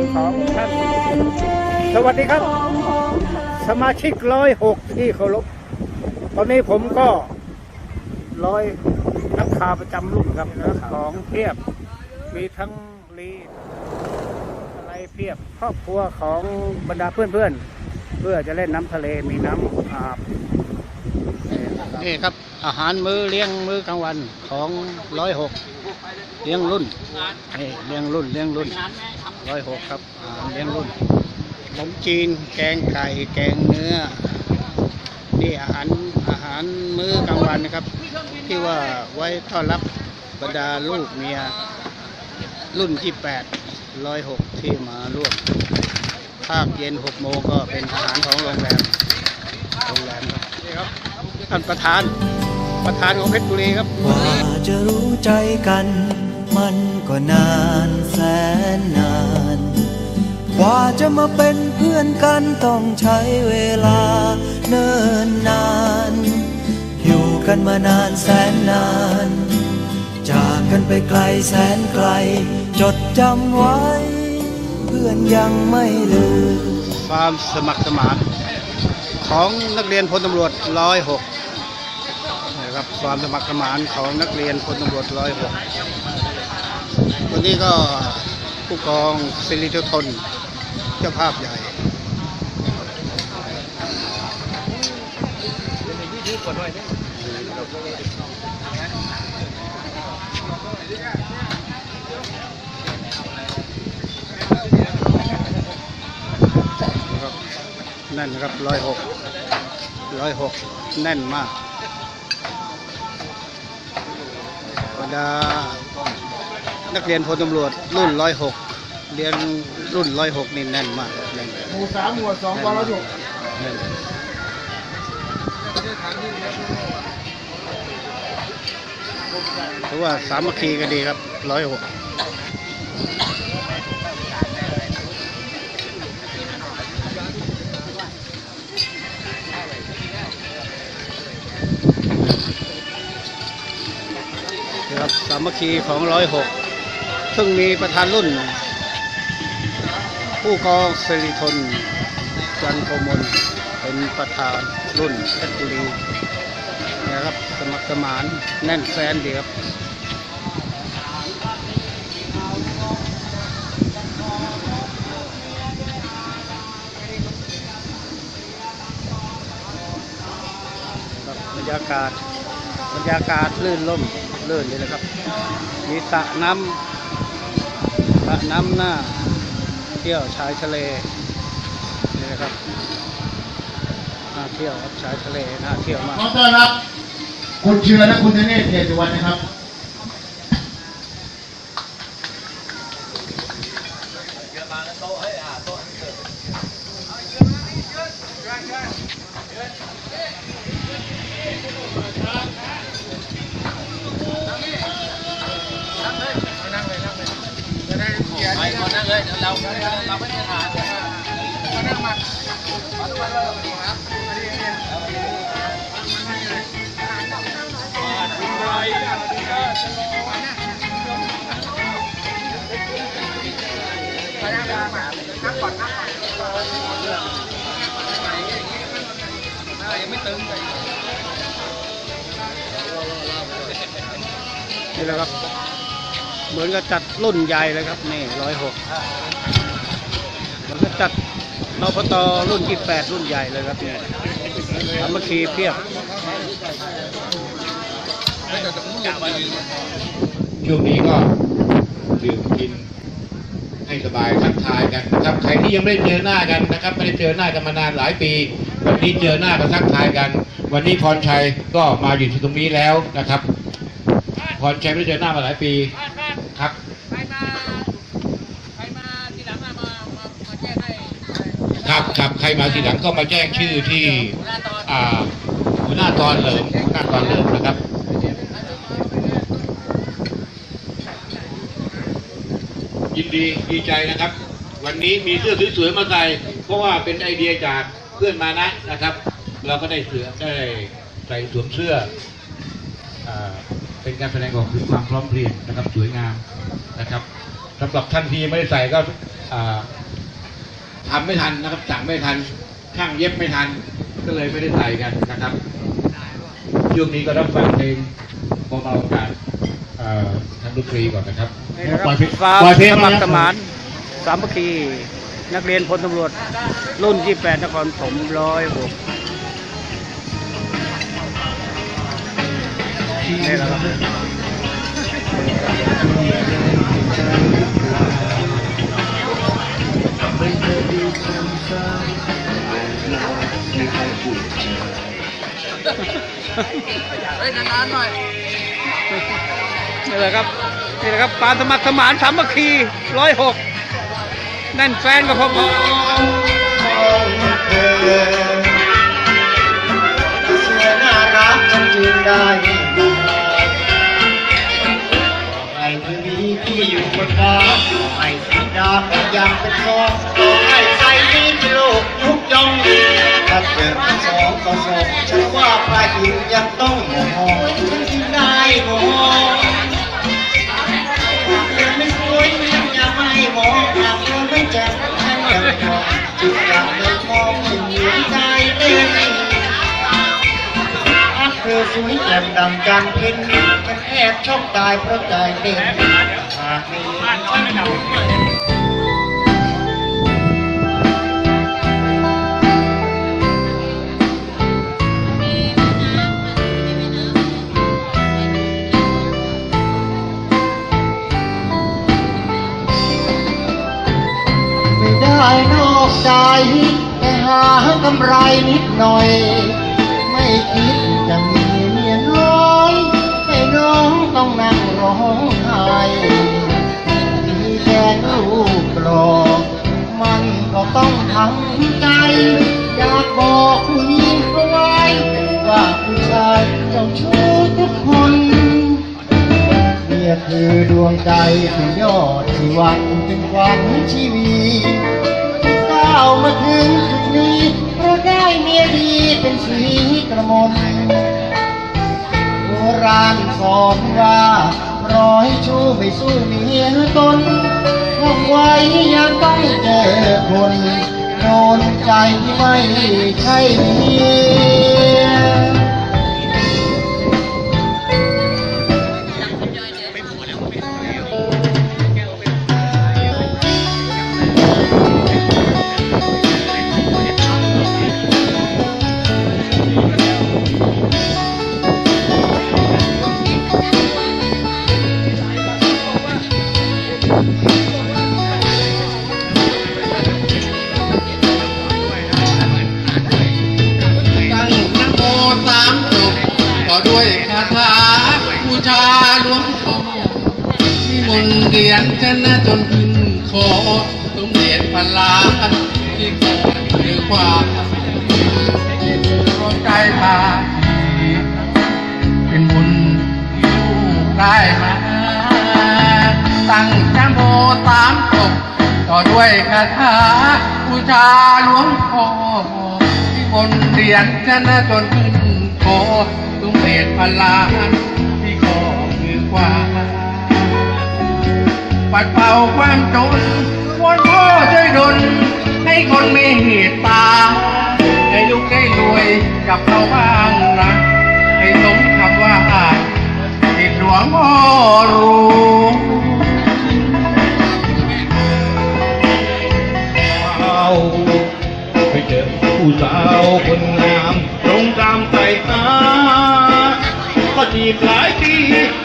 ทั้งสองท่าน สวัสดีครับ สมาชิกร้อยหกที่เคารพ ตอนนี้ผมก็ร้อยนักข่าวประจำรุ่นครับของเพียบ มีทั้งลีอะไรเพียบ ครอบครัวของบรรดาเพื่อนๆเพื่อจะเล่นน้ำทะเลมีน้ำอาบนี่ครับอาหารมื้อเลี้ยงมื้อกลางวันของร้อยหก เลี้ยงรุ่นนี่เลี้ยงรุ่นเลี้ยงรุ่นร้อยหกครับเลี้ยงรุ่นขนมจีนแกงไก่แกงเนื้อนี่อาหารอาหารมื้อกลางวันนะครับ ที่ว่าไว้ต้อนรับบรรดาลูกเมีย รุ่นที่แปดร้อยหกที่มาร่วมภาคเย็นหกโมงก็เป็นอาหารของโรงแรมโรงแรมครับนี่ครับท่านประธานประธานของเพชรบุรีครับว่าจะรู้ใจกัน มันก็นานแสนนาน กว่าจะมาเป็นเพื่อนกันต้องใช้เวลาเนิ่นนาน อยู่กันมานานแสนนาน จากกันไปไกลแสนไกล จดจำไว้ เพื่อนยังไม่ลืม ความสมัครสมานของนักเรียนพลตำรวจร้อยหกนะครับความสมัครสมานของนักเรียนพลตำรวจร้อยหก วันนี้ก็ผู้กองสิริทุทนเจ้าภาพใหญ่นั่นนะครับร้อยหกร้อยหกแน่นมากบรรดา นักเรียนพลตำรวจรุ่นร้อยหกเรียนรุ่นร้อยหกนี่แน่นมากแน่นหมู่สามหมู่สองกองร้อยหกแน่นถือว่าสามัคคีกันดีครับร้อยหกนะครับสามัคคีของร้อยหก ซึ่งมีประธานรุ่น ผู้กองสิริทน จันโกมลเป็นประธานรุ่นเพชรบุรีนะครับสมัครสมานแน่นแฟนดีครับครับบรรยากาศบรรยากาศลื่นล่มลื่นเลยนะครับ มีสระน้ำ ระน้ำหน้า เที่ยวชายทะเลนี่นะครับน่าเที่ยวครับชายทะเลน่าเที่ยวมากขอต้อนรับ คุณเชือและคุณธเนศเกศสุวรรณนะครับ ไปก่อนนั่งเลยเดี๋ยวเราเราไม่ได้ทานนั่งมา นี่แหละครับ เหมือนกับจัดรุ่นใหญ่เลยครับนี่ร้อยหกเหมือนกับจัดนพตรุ่นที่แปดรุ่นใหญ่เลยครับเนี่ยสามัคคีเพียบช่วงนี้ก็ดื่มกินให้สบายทักทายกันนะครับใครที่ยังไม่ได้เจอหน้ากันนะครับ ไม่ได้เจอหน้ากันมานานหลายปี วันนี้เจอหน้ากันทักทายกัน วันนี้พรชัยก็มาอยู่ที่ตรงนี้แล้วนะครับพรชัยไม่ได้เจอหน้ามาหลายปีครับ ใครมาใครมาทีหลังมามามามาแจ้งให้ ครับครับใคร มาทีหลังก็มาแจ้งชื่อที่หัวหน้าตอนอ่าหัวหน้าตอนเหลิมหัวหน้าตอนเหลิมนะครับยินดีดีใจนะครับ วันนี้มีเสื้อสวยๆมาใส่เพราะว่าเป็นไอเดียจากเพื่อนมานะนะครับ เราก็ได้เสื้อได้ใส่สวมเสื้ออาเป็นการแสดงออกถึงความพร้อมเพรียงนะครับสวยงามนะครับสำหรับท่านที่ไม่ได้ใส่ก็ อ่าทำไม่ทันนะครับ สั่งไม่ทันช่างเย็บไม่ทัน ก็เลยไม่ได้ใส่กันนะครับช่วงนี้ก็รับฟังเพลงเบาๆจากเอ่อทางดนตรีก่อนนะครับนี่นะครับปล่อยเพลงความปล่อยเพลงสมามัครยังสมานสามัคคีนักเรียนพลตำรวจ รุ่น 28 นครถมร้อยหกนี่แหละครับ เฮ้ยนานๆหน่อยนี่แหละครับนี่แหละครับปานสมัครสมานสามัคคีร้อยหกนั่นแฟนกับผมเสียน่ารักจนยืนได้ไอ้ที่มีที่อยู่บนฟ้าไอ้สีดาก็ยังเป็นทองต่อให้ใครนี้โลกยุกย่อง ถ้าเกิดสองต่อสองฉันว่าพระอินทร์ยังต้องมองฉันจึงได้มองหากเธอไม่สวยฉันจะไม่มองหากเธอไม่แจ่มฉันยังมองจึงอยากไม่มองไม่เหมือนใจเต้นถ้าเธอสวยแจ่มดังกันเพ็ญฉันแอบชอบตายเพราะใจเต้นหากมีไม่ แต่หากำไรนิดหน่อย ไม่คิดจะมีเมียน้อยให้น้องต้องนั่งร้องไห้มีแค่ลูกกรอกมันก็ต้องทำใจ อยากบอกผู้หญิงเอาไว้ว่าผู้ชายเจ้าชู้ทุกคนเนี่ยคือดวงใจเป็นยอดชีวันเป็นขวัญชีวีามาถึงจุดนี้เราได้เมียดีเป็นสีกระมนโบราณสอนว่าร้อยชู้ไม่สู้เมียตนคงไว้ยังต้องเจอคนโดนใจที่ไม่ใช่เมีย ต่อด้วยคาถาบูชาหลวงพ่อนิมนเรียนชนะจนขึ้นคอสมเด็จพระลาที่ขอคือความรวมใจพาเป็นบุญที่ลูกได้มาตั้งนะโมสามจบต่อด้วยคาถาบูชาหลวงพ่อที่บนเรียนชนะจนขึ้นคตุ มเดชพลานที่ขอคือควาปัดเป่าความจนวอนพ่อช่วยดลให้คนมีเหตุตา ให้ลูกได้รวยกับเขาบ้างนะให้สมคำว่าติดหลวงพ่อรู้เอาไปเจอผู้สาวคนงามตรงตามสายตาีบหลายปี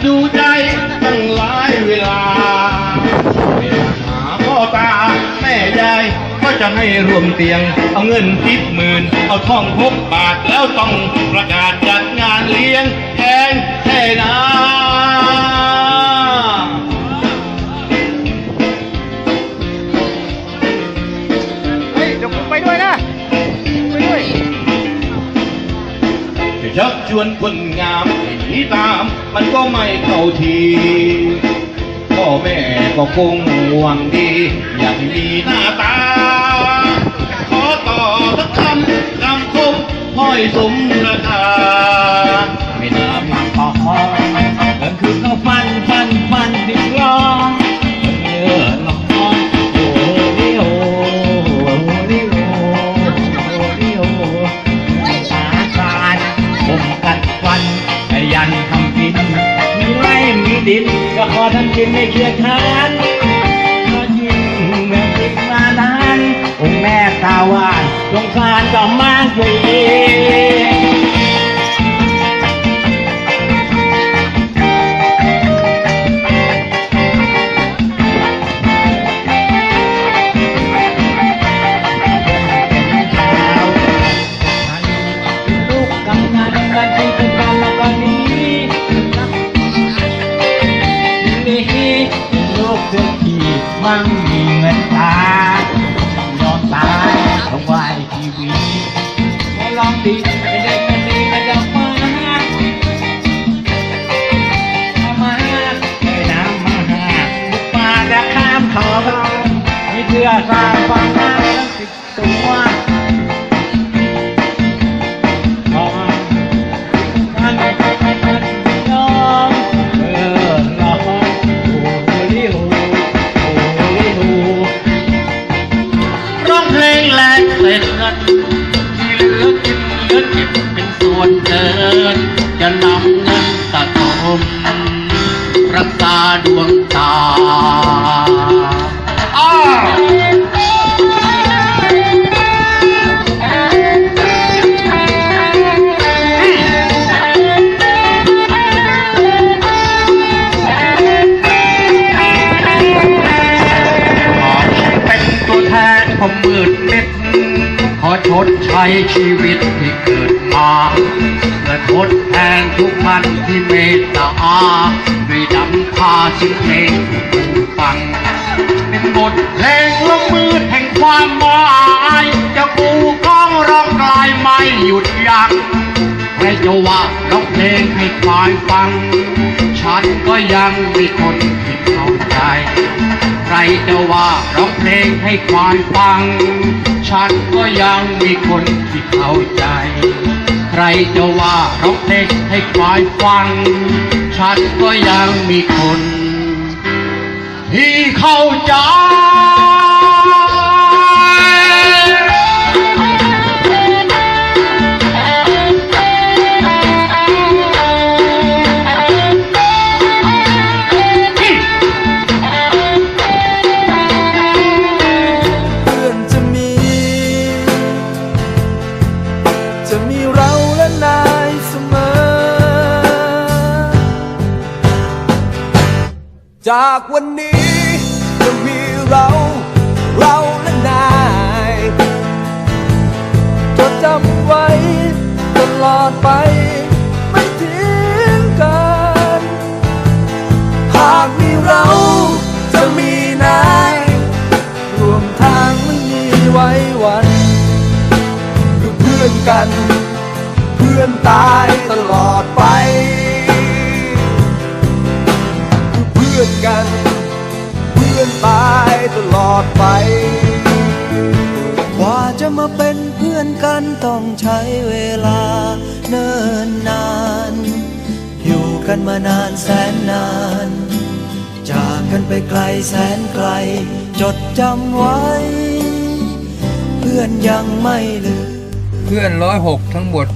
ดูใจตั้งหลายเวลาเวลาหาพ่อตาแม่ยายก็จะให้รวมเตียง เอาเงินทิปหมื่น เอาทองพกบาทแล้วต้องประกาศจัดงานเลี้ยงแทงแท่นา จะชักชวนคนงามให้หนีตามมันก็ไม่เข้าทีพ่อแม่ก็คงหวังดี อยากให้มีหน้าตา ขอต่อสักคำคำคมห้อยสมราคา กินไม่เคียดคร้านก็ยิ่งเมื่อคิดมานานองค์แม่ตาหวานสงสารก็มากเลยลู อสร้างความรักทั้งสิบตัวมองท่านน้องเออน้องโอ้โหลิวโอ้โหลิวร้องเพลงแลกเสร็จที่เหลือกินเหลือเก็บเป็นส่วนเกินจะนำเงินสะสมรักษาดวงตา ใช้ชีวิตที่เกิดมาเพื่อทดแทนทุกท่านที่เมตตาด้วยดำพาสิ่งเพลงผู้ฟัง เป็นบทเพลงละมืดแห่งความหมายจะกูก้องร้องกลายไม่หยุดยัง้งใครจะว่าร้องเพลงให้ควายฟัง ฉันก็ยังมีคนที่เข้าใจ รจะว่าร้องเพลงให้ควานฟัง ฉันก็ยังมีคนที่เข้าใจ ใครจะว่าร้องเพลงให้ควายฟัง ฉันก็ยังมีคน ที่เข้าใจ เวลาเนิ่นนาน อยู่กันมานานแสนนาน จากกันไปไกลแสนไกล จดจำไว้ เพื่อนยังไม่ลืมเพื่อนร้อยหกทั้งหมด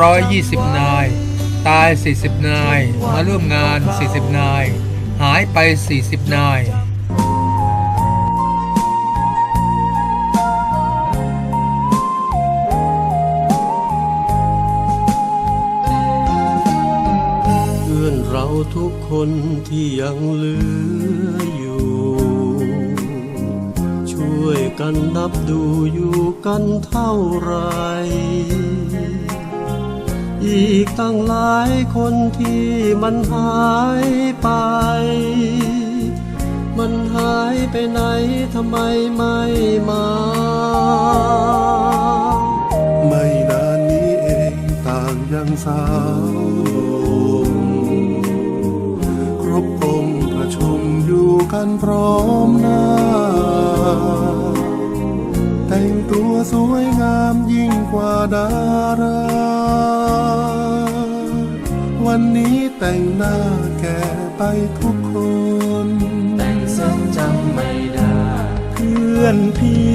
ร้อยยี่สิบนาย ตายสี่สิบนาย มาร่วมงานสี่สิบนาย หายไปสี่สิบนาย เราทุกคนที่ยังเหลืออยู่ ช่วยกันนับดูอยู่กันเท่าไร อีกตั้งหลายคนที่มันหายไป มันหายไปไหนทำไมไม่มาไม่นานนี้เองต่างยังสาว อยู่กันพร้อมหน้า แต่งตัวสวยงามยิ่งกว่าดารา วันนี้แต่งหน้าแก่ไปทุกคน แต่งเส้นจำไม่ได้ เพื่อนพี่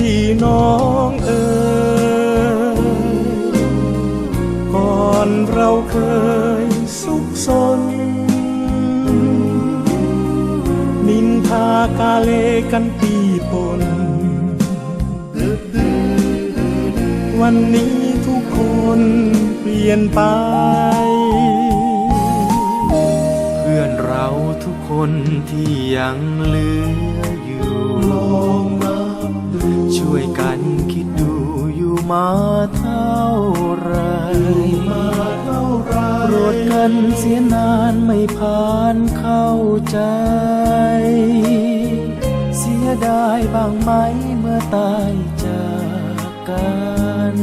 น้องเอ๋ กาเลกันปีปน วันนี้ทุกคนเปลี่ยนไป เพื่อนเราทุกคนที่ยังเหลืออยู่ลองนับดูช่วยกันคิดดูอยู่มาเท่าไหรมาเท่าไรโปรดกันเสียนานไม่ผ่านเข้าใจ ยดายบ้างไหมเมื่อตายจากกัน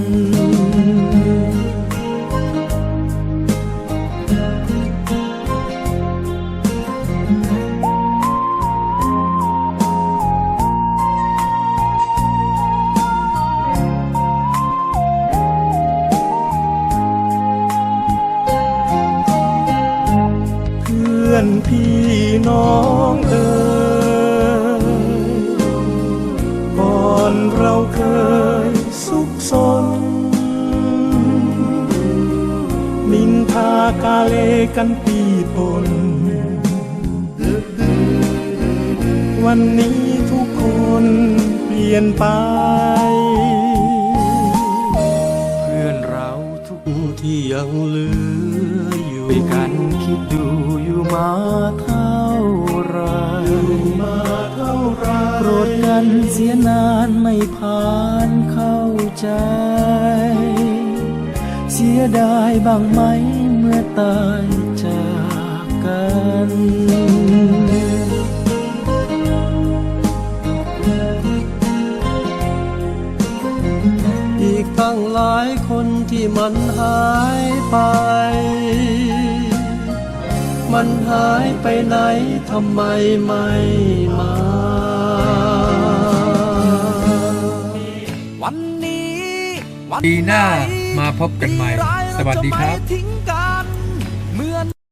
ากาเลกันปีปน วันนี้ทุกคนเปลี่ยนไป เพื่อนเราทุกที่ยังเหลืออยู่ด้วยกันคิดดูอยู่มาเท่าไหรมาเท่าไรโปรดกันเสียนานไม่ผ่านเข้าใจ เสียดายบ้างไหมเมื่อตายจากกันอีกตั้งหลายคนที่มันหายไป มันหายไปไหนทำไมไม่มาปีหน้ามาพบกันใหม่ สวัสดีครับ ทิ้ง